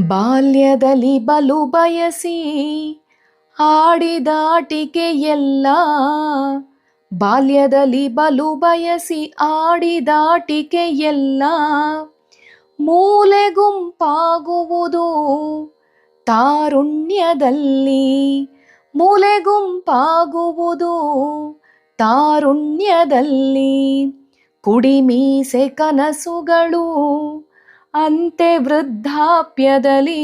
ಬಾಲ್ಯದಲ್ಲಿ ಬಲು ಬಯಸಿ ಆಡಿದಾಟಿಕೆಯೆಲ್ಲ ಬಾಲ್ಯದಲ್ಲಿ ಬಲು ಬಯಸಿ ಆಡಿದಾಟಿಕೆಯೆಲ್ಲ ಮೂಲೆ ಗುಂಪಾಗುವುದು ತಾರುಣ್ಯದಲ್ಲಿ, ಮೂಲೆ ಗುಂಪಾಗುವುದು ತಾರುಣ್ಯದಲ್ಲಿ, ಕುಡಿಮೀಸೆ ಕನಸುಗಳು ಅಂತೆ ವೃದ್ಧಾಪ್ಯದಲ್ಲಿ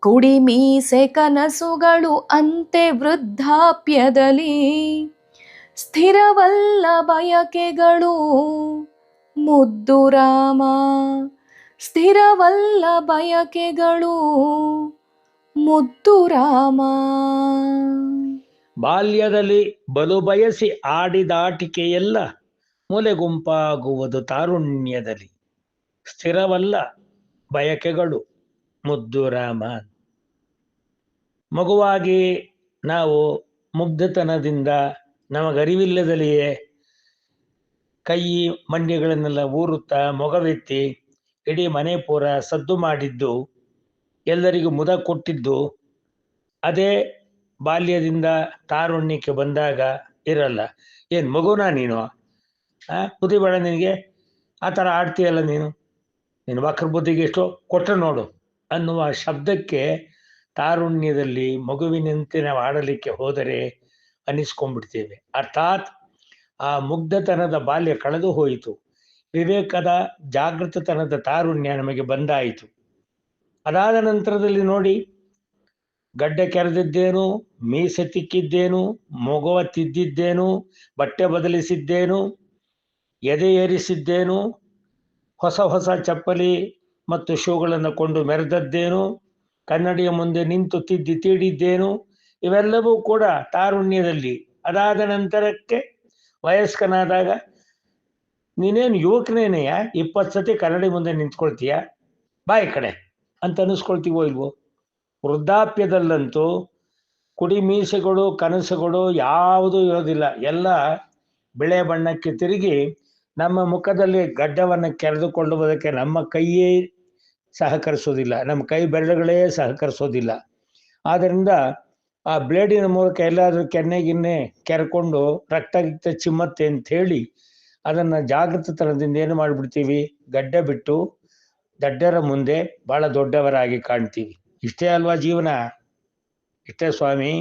ಕುಡಿಮೀಸೆ ಕನಸುಗಳು ಅಂತೆ ವೃದ್ಧಾಪ್ಯದಲ್ಲಿ ಸ್ಥಿರವಲ್ಲ ಬಯಕೆಗಳು. ಮುದ್ದು ರಾಮ, ಸ್ಥಿರವಲ್ಲ ಬಯಕೆಗಳು. ಮುದ್ದು ರಾಮ. ಬಾಲ್ಯದಲ್ಲಿ ಬಲು ಬಯಸಿ ಆಡಿದಾಟಿಕೆಯೆಲ್ಲ ಮೂಲೆಗುಂಪಾಗುವುದು ತಾರುಣ್ಯದಲ್ಲಿ. ಸ್ಥಿರವಲ್ಲ ಬಯಕೆಗಳು. ಮುದ್ದು ರಾಮ ಮಗುವಾಗಿ ನಾವು ಮುಗ್ಧತನದಿಂದ ನಮಗರಿವಿಲ್ಲದಲ್ಲಿಯೇ ಕೈ ಮಂಡ್ಯಗಳನ್ನೆಲ್ಲ ಊರುತ್ತಾ ಮೊಗವೆತ್ತಿ ಇಡೀ ಮನೆ ಪೂರ ಸದ್ದು ಮಾಡಿದ್ದು, ಎಲ್ಲರಿಗೂ ಮುದ ಕೊಟ್ಟಿದ್ದು, ಅದೇ ಬಾಲ್ಯದಿಂದ ತಾರುಣ್ಯಕ್ಕೆ ಬಂದಾಗ ಇರಲ್ಲ. ಏನು ಮಗುನಾ ನೀನು? ಆ ಕುದಿ ನಿನಗೆ. ಆ ಥರ ಆಡ್ತೀಯಲ್ಲ ನೀನು? ನೀನು ವಕ್ರ ಬುದ್ಧಿಗೆ ಎಷ್ಟು ಕೊಟ್ಟರೆ ನೋಡು ಅನ್ನುವ ಶಬ್ದಕ್ಕೆ ತಾರುಣ್ಯದಲ್ಲಿ ಮಗುವಿನಂತೆ ನಾವು ಆಡಲಿಕ್ಕೆ ಹೋದರೆ ಅನ್ನಿಸ್ಕೊಂಡ್ಬಿಡ್ತೇವೆ ಅರ್ಥಾತ್ ಆ ಮುಗ್ಧತನದ ಬಾಲ್ಯ ಕಳೆದು ಹೋಯಿತು. ವಿವೇಕದ ಜಾಗೃತತನದ ತಾರುಣ್ಯ ನಮಗೆ ಬಂದಾಯಿತು. ಅದಾದ ನಂತರದಲ್ಲಿ ನೋಡಿ, ಗಡ್ಡ ಕೆರೆದಿದ್ದೇನು, ಮೀಸೆ ತಿಕ್ಕಿದ್ದೇನು, ಮಗುವ ತಿದ್ದಿದ್ದೇನು, ಬಟ್ಟೆ ಬದಲಿಸಿದ್ದೇನು, ಎದೆ ಏರಿಸಿದ್ದೇನು ಹೊಸ ಹೊಸ ಚಪ್ಪಲಿ ಮತ್ತು ಶೂಗಳನ್ನು ಕೊಂಡು ಮೆರೆದದ್ದೇನು? ಕನ್ನಡಿಯ ಮುಂದೆ ನಿಂತು ತಿದ್ದಿ ತೀಡಿದ್ದೇನು? ಇವೆಲ್ಲವೂ ಕೂಡ ತಾರುಣ್ಯದಲ್ಲಿ. ಅದಾದ ನಂತರಕ್ಕೆ ವಯಸ್ಕನಾದಾಗ, ನೀನೇನು ಯುವಕನೇನೆಯ ಇಪ್ಪತ್ತು ಸತಿ ಕನ್ನಡಿ ಮುಂದೆ ನಿಂತ್ಕೊಳ್ತೀಯ? ಬಾಯಿ ಕಡೆ ಅಂತ ಅನ್ನಿಸ್ಕೊಳ್ತೀವೋ ಇಲ್ವೋ? ವೃದ್ಧಾಪ್ಯದಲ್ಲಂತೂ ಕುಡಿ ಮೀಸೆಗಳು ಕನಸುಗಳು ಯಾವುದೂ ಇರೋದಿಲ್ಲ. ಎಲ್ಲ ಬಿಳೆ ಬಣ್ಣಕ್ಕೆ ತಿರುಗಿ ನಮ್ಮ ಮುಖದಲ್ಲಿ ಗಡ್ಡವನ್ನು ಕೆರೆದುಕೊಳ್ಳುವುದಕ್ಕೆ ನಮ್ಮ ಕೈಯೇ ಸಹಕರಿಸೋದಿಲ್ಲ ನಮ್ಮ ಕೈ ಬೆರಳುಗಳೇ ಸಹಕರಿಸೋದಿಲ್ಲ ಆದ್ದರಿಂದ ಆ ಬ್ಲೇಡಿನ ಮೂಲಕ ಎಲ್ಲಾದರೂ ಕೆನ್ನೆಗಿನ್ನೆ ಕೆರೆಕೊಂಡು ರಕ್ತ ಗಿಕ್ತ ಚಿಮ್ಮತ್ತೆ ಅಂತ ಹೇಳಿ ಅದನ್ನು ಜಾಗೃತತನದಿಂದ ಏನು ಮಾಡಿಬಿಡ್ತೀವಿ? ಗಡ್ಡ ಬಿಟ್ಟು ದಡ್ಡರ ಮುಂದೆ ಬಹಳ ದೊಡ್ಡವರಾಗಿ ಕಾಣ್ತೀವಿ. ಇಷ್ಟೇ ಅಲ್ವಾ ಜೀವನ? ಇಷ್ಟೇ ಸ್ವಾಮಿ?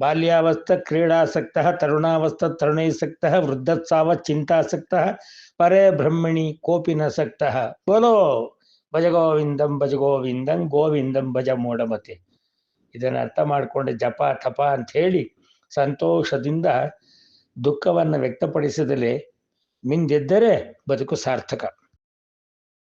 ಬಾಲ್ಯಾವಸ್ಥ ಕ್ರೀಡಾಸಕ್ತ, ತರುಣಾವಸ್ಥ ತರುಣೈಸಕ್ತ ವೃದ್ಧತ್ಸಾವ ಚಿಂತಾಸಕ್ತ, ಪರೇ ಬ್ರಹ್ಮಣಿ ಕೋಪಿನಸಕ್ತ. ಬೋಲೋ! ಭಜ ಗೋವಿಂದಂ ಭಜ ಗೋವಿಂದಂ ಗೋವಿಂದಂ ಭಜ ಮೂಢಮತೆ ಇದನ್ನು ಅರ್ಥ ಮಾಡಿಕೊಂಡು ಜಪ ತಪ ಅಂತ ಹೇಳಿ ಸಂತೋಷದಿಂದ ದುಃಖವನ್ನು ವ್ಯಕ್ತಪಡಿಸಿದಲೆ ಮಿಂದೆದ್ದರೆ ಬದುಕು ಸಾರ್ಥಕ.